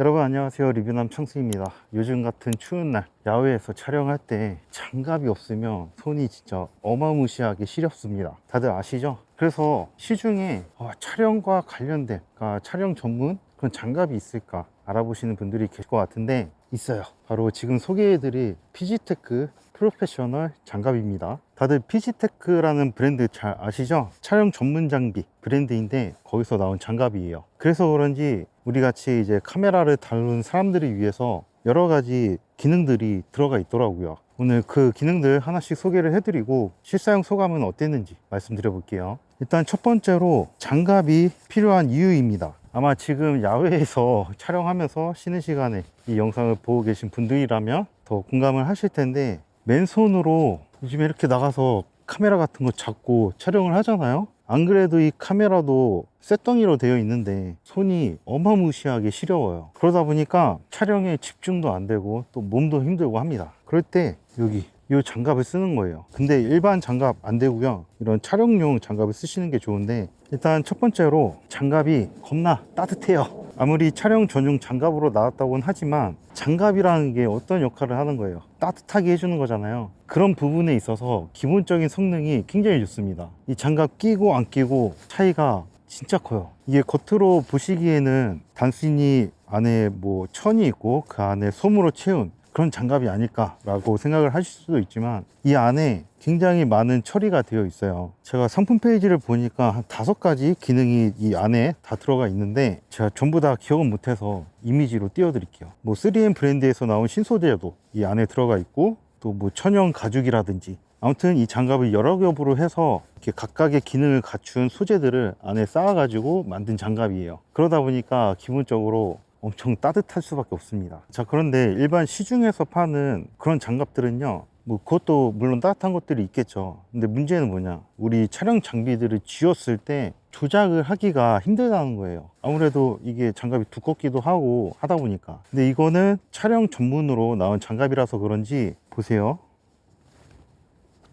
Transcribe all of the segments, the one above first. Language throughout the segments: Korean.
여러분 안녕하세요 리뷰남 청승입니다 요즘 같은 추운 날 야외에서 촬영할 때 장갑이 없으면 손이 진짜 어마무시하게 시렵습니다 다들 아시죠? 그래서 시중에 어, 촬영과 관련된 그러니까 촬영 전문 그런 장갑이 있을까 알아보시는 분들이 계실 것 같은데 있어요 바로 지금 소개해드릴 피지테크 프로페셔널 장갑입니다. 다들 피지테크라는 브랜드 잘 아시죠? 촬영 전문 장비 브랜드인데 거기서 나온 장갑이에요. 그래서 그런지 우리 같이 이제 카메라를 다루는 사람들을 위해서 여러 가지 기능들이 들어가 있더라고요. 오늘 그 기능들 하나씩 소개를 해드리고 실사용 소감은 어땠는지 말씀드려 볼게요. 일단 첫 번째로 장갑이 필요한 이유입니다. 아마 지금 야외에서 촬영하면서 쉬는 시간에 이 영상을 보고 계신 분들이라면 더 공감을 하실 텐데 맨손으로 요즘에 이렇게 나가서 카메라 같은 거 잡고 촬영을 하잖아요. 안 그래도 이 카메라도 쇳덩이로 되어 있는데 손이 어마무시하게 시려워요. 그러다 보니까 촬영에 집중도 안 되고 또 몸도 힘들고 합니다. 그럴 때 여기 이 장갑을 쓰는 거예요. 근데 일반 장갑 안 되고요. 이런 촬영용 장갑을 쓰시는 게 좋은데 일단 첫 번째로 장갑이 겁나 따뜻해요. 아무리 촬영 전용 장갑으로 나왔다고는 하지만 장갑이라는 게 어떤 역할을 하는 거예요? 따뜻하게 해주는 거잖아요. 그런 부분에 있어서 기본적인 성능이 굉장히 좋습니다. 이 장갑 끼고 안 끼고 차이가 진짜 커요. 이게 겉으로 보시기에는 단순히 안에 뭐 천이 있고 그 안에 솜으로 채운 그런 장갑이 아닐까라고 생각을 하실 수도 있지만 이 안에 굉장히 많은 처리가 되어 있어요. 제가 상품 페이지를 보니까 한 다섯 가지 기능이 이 안에 다 들어가 있는데 제가 전부 다 기억은 못해서 이미지로 띄워드릴게요. 뭐 3M 브랜드에서 나온 신소재도 이 안에 들어가 있고 또 뭐 천연 가죽이라든지 아무튼 이 장갑을 여러 겹으로 해서 이렇게 각각의 기능을 갖춘 소재들을 안에 쌓아가지고 만든 장갑이에요. 그러다 보니까 기본적으로 엄청 따뜻할 수밖에 없습니다. 자, 그런데 일반 시중에서 파는 그런 장갑들은요, 뭐 그것도 물론 따뜻한 것들이 있겠죠. 근데 문제는 뭐냐? 우리 촬영 장비들을 쥐었을 때 조작을 하기가 힘들다는 거예요. 아무래도 이게 장갑이 두껍기도 하고 하다 보니까. 근데 이거는 촬영 전문으로 나온 장갑이라서 그런지 보세요.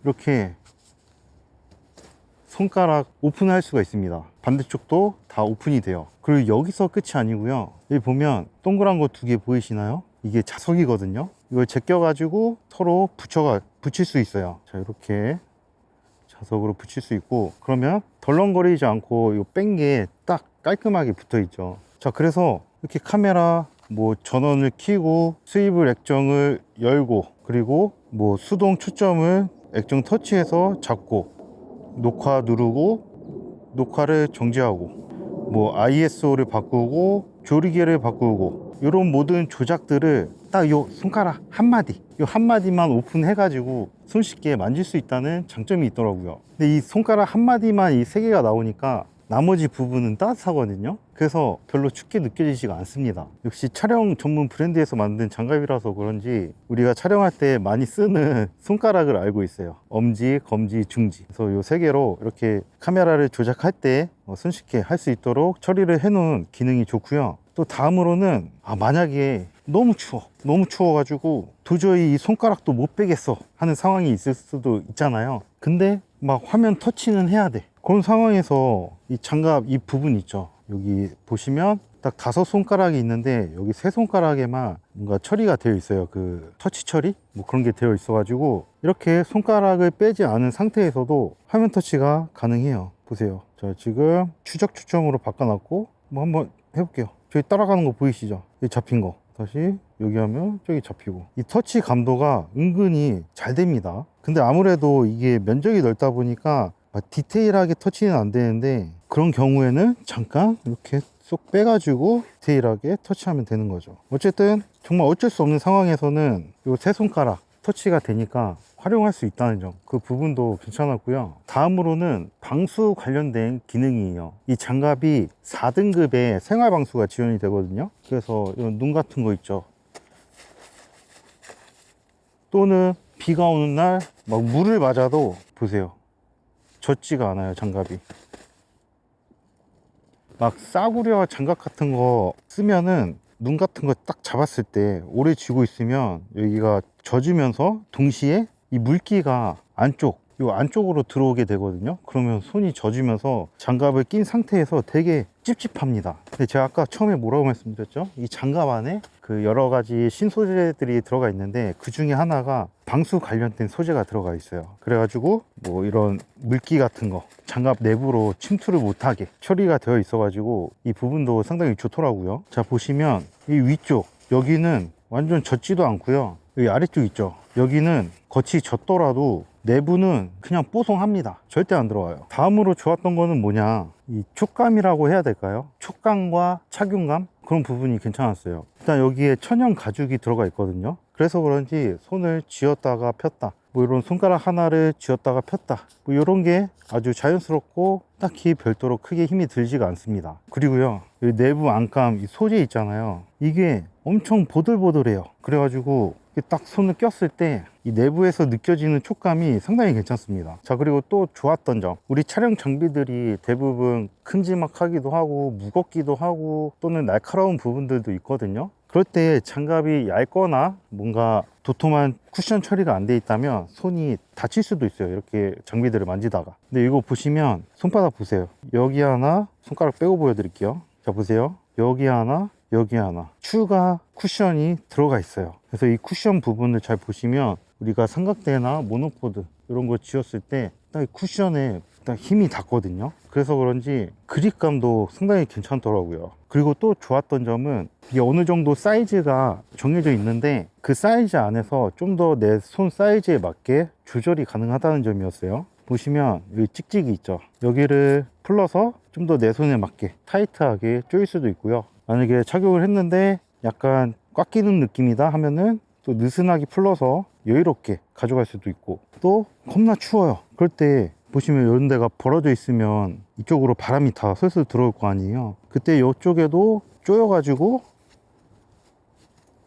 이렇게 손가락 오픈할 수가 있습니다. 반대쪽도 다 오픈이 돼요. 그리고 여기서 끝이 아니고요. 여기 보면 동그란 거 두 개 보이시나요? 이게 자석이거든요. 이걸 제껴 가지고 서로 붙여가 붙일 수 있어요. 자 이렇게 자석으로 붙일 수 있고 그러면 덜렁거리지 않고 뺀게 딱 깔끔하게 붙어 있죠. 자 그래서 이렇게 카메라 뭐 전원을 켜고 수입을 액정을 열고 그리고 뭐 수동 초점을 액정 터치해서 잡고 녹화 누르고 녹화를 정지하고 뭐 ISO를 바꾸고 조리개를 바꾸고 이런 모든 조작들을 딱 요 손가락 한 마디 요 한 마디만 오픈해 가지고 손쉽게 만질 수 있다는 장점이 있더라고요. 근데 이 손가락 한 마디만 이 세 개가 나오니까 나머지 부분은 따뜻하거든요. 그래서 별로 춥게 느껴지지가 않습니다. 역시 촬영 전문 브랜드에서 만든 장갑이라서 그런지 우리가 촬영할 때 많이 쓰는 손가락을 알고 있어요. 엄지, 검지, 중지. 그래서 요세 개로 이렇게 카메라를 조작할 때 어, 손쉽게 할 수 있도록 처리를 해 놓은 기능이 좋고요. 또 다음으로는 아 만약에 너무 추워 너무 추워 가지고 도저히 이 손가락도 못 빼겠어 하는 상황이 있을 수도 있잖아요. 근데 막 화면 터치는 해야 돼. 그런 상황에서 이 장갑 이 부분 있죠. 여기 보시면 딱 다섯 손가락이 있는데 여기 세 손가락에만 뭔가 처리가 되어 있어요. 그 터치 처리? 뭐 그런 게 되어 있어 가지고 이렇게 손가락을 빼지 않은 상태에서도 화면 터치가 가능해요. 보세요. 자 지금 추적 초점으로 바꿔놨고 뭐 한번 해볼게요. 저기 따라가는 거 보이시죠? 여기 잡힌 거 다시 여기 하면 저기 잡히고. 이 터치 감도가 은근히 잘 됩니다. 근데 아무래도 이게 면적이 넓다 보니까 막 디테일하게 터치는 안 되는데 그런 경우에는 잠깐 이렇게 쏙 빼가지고 디테일하게 터치하면 되는 거죠. 어쨌든 정말 어쩔 수 없는 상황에서는 이 세 손가락 터치가 되니까 활용할 수 있다는 점 그 부분도 괜찮았고요. 다음으로는 방수 관련된 기능이에요. 이 장갑이 4등급의 생활 방수가 지원이 되거든요. 그래서 이런 눈 같은 거 있죠. 또는 비가 오는 날 막 물을 맞아도 보세요. 젖지가 않아요 장갑이. 막 싸구려 장갑 같은 거 쓰면은 눈 같은 거 딱 잡았을 때 오래 쥐고 있으면 여기가 젖으면서 동시에 이 물기가 안쪽 요 안쪽으로 들어오게 되거든요. 그러면 손이 젖으면서 장갑을 낀 상태에서 되게 찝찝합니다. 근데 제가 아까 처음에 뭐라고 말씀드렸죠? 이 장갑 안에 그 여러 가지 신소재들이 들어가 있는데 그 중에 하나가 방수 관련된 소재가 들어가 있어요. 그래가지고 뭐 이런 물기 같은 거 장갑 내부로 침투를 못하게 처리가 되어 있어 가지고 이 부분도 상당히 좋더라고요. 자 보시면 이 위쪽 여기는 완전 젖지도 않고요. 여기 아래쪽 있죠. 여기는 겉이 젖더라도 내부는 그냥 뽀송합니다. 절대 안 들어와요. 다음으로 좋았던 거는 뭐냐? 이 촉감이라고 해야 될까요? 촉감과 착용감? 그런 부분이 괜찮았어요. 일단 여기에 천연 가죽이 들어가 있거든요. 그래서 그런지 손을 쥐었다가 폈다. 뭐 이런 손가락 하나를 쥐었다가 폈다. 뭐 이런 게 아주 자연스럽고 딱히 별도로 크게 힘이 들지가 않습니다. 그리고요. 이 내부 안감 이 소재 있잖아요. 이게 엄청 보들보들해요. 그래가지고 딱 손을 꼈을 때 이 내부에서 느껴지는 촉감이 상당히 괜찮습니다. 자, 그리고 또 좋았던 점. 우리 촬영 장비들이 대부분 큼지막하기도 하고 무겁기도 하고 또는 날카로운 부분들도 있거든요. 그럴 때 장갑이 얇거나 뭔가 도톰한 쿠션 처리가 안 돼 있다면 손이 다칠 수도 있어요. 이렇게 장비들을 만지다가. 근데 이거 보시면 손바닥 보세요. 여기 하나 손가락 빼고 보여드릴게요. 자, 보세요. 여기 하나, 여기 하나. 추가 쿠션이 들어가 있어요. 그래서 이 쿠션 부분을 잘 보시면 우리가 삼각대나 모노포드 이런 거 지었을 때딱이 쿠션에 딱 힘이 닿거든요. 그래서 그런지 그립감도 상당히 괜찮더라고요. 그리고 또 좋았던 점은 이게 어느 정도 사이즈가 정해져 있는데 그 사이즈 안에서 좀 더 내 손 사이즈에 맞게 조절이 가능하다는 점이었어요. 보시면 여기 찍찍이 있죠. 여기를 풀러서 좀 더 내 손에 맞게 타이트하게 조일 수도 있고요. 만약에 착용을 했는데 약간 꽉 끼는 느낌이다 하면은 또 느슨하게 풀러서 여유롭게 가져갈 수도 있고 또 겁나 추워요. 그럴 때 보시면 이런 데가 벌어져 있으면 이쪽으로 바람이 다 슬슬 들어올 거 아니에요. 그때 이쪽에도 조여가지고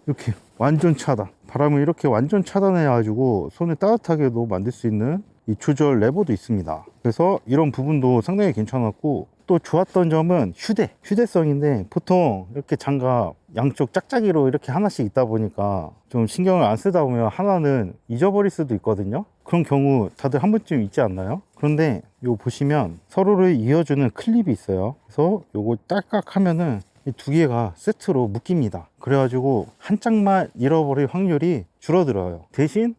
이렇게 완전 차단. 바람을 이렇게 완전 차단해 가지고 손을 따뜻하게도 만들 수 있는 이 조절 레버도 있습니다. 그래서 이런 부분도 상당히 괜찮았고 또 좋았던 점은 휴대, 휴대성인데 보통 이렇게 장갑 양쪽 짝짝이로 이렇게 하나씩 있다 보니까 좀 신경을 안 쓰다 보면 하나는 잊어버릴 수도 있거든요. 그런 경우 다들 한 번쯤 있지 않나요? 그런데 요 보시면 서로를 이어주는 클립이 있어요. 그래서 요거 딸깍 하면은 이 두 개가 세트로 묶입니다. 그래가지고 한 짝만 잃어버릴 확률이 줄어들어요. 대신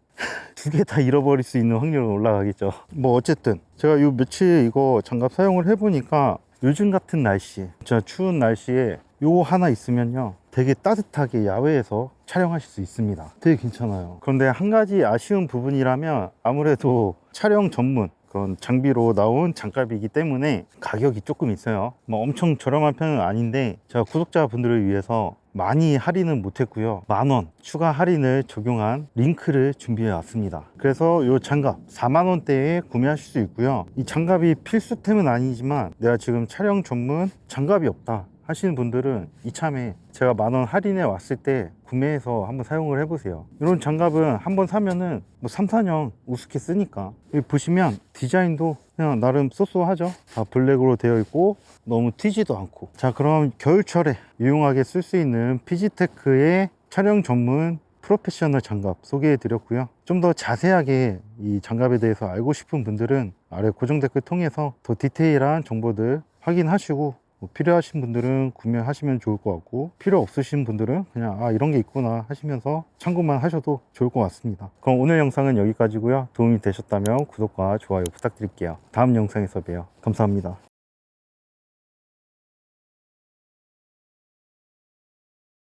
두 개 다 잃어버릴 수 있는 확률은 올라가겠죠. 뭐 어쨌든 제가 요 며칠 이거 장갑 사용을 해보니까 요즘 같은 날씨, 진짜 추운 날씨에 요거 하나 있으면요. 되게 따뜻하게 야외에서 촬영하실 수 있습니다. 되게 괜찮아요. 그런데 한 가지 아쉬운 부분이라면 아무래도 촬영 전문 그런 장비로 나온 장갑이기 때문에 가격이 조금 있어요. 뭐 엄청 저렴한 편은 아닌데 제가 구독자분들을 위해서 많이 할인은 못했고요. 만원 추가 할인을 적용한 링크를 준비해 왔습니다. 그래서 이 장갑 4만 원대에 구매하실 수 있고요. 이 장갑이 필수템은 아니지만 내가 지금 촬영 전문 장갑이 없다. 하시는 분들은 이참에 제가 만 원 할인해 왔을 때 구매해서 한번 사용을 해보세요. 이런 장갑은 한번 사면은 뭐 3, 4년 우습게 쓰니까. 여기 보시면 디자인도 그냥 나름 쏘쏘하죠. 다 블랙으로 되어 있고 너무 튀지도 않고. 자, 그럼 겨울철에 유용하게 쓸 수 있는 피지테크의 촬영 전문 프로페셔널 장갑 소개해 드렸고요. 좀 더 자세하게 이 장갑에 대해서 알고 싶은 분들은 아래 고정 댓글 통해서 더 디테일한 정보들 확인하시고 뭐 필요하신 분들은 구매하시면 좋을 것 같고 필요 없으신 분들은 그냥 아 이런 게 있구나 하시면서 참고만 하셔도 좋을 것 같습니다. 그럼 오늘 영상은 여기까지고요. 도움이 되셨다면 구독과 좋아요 부탁드릴게요. 다음 영상에서 봬요. 감사합니다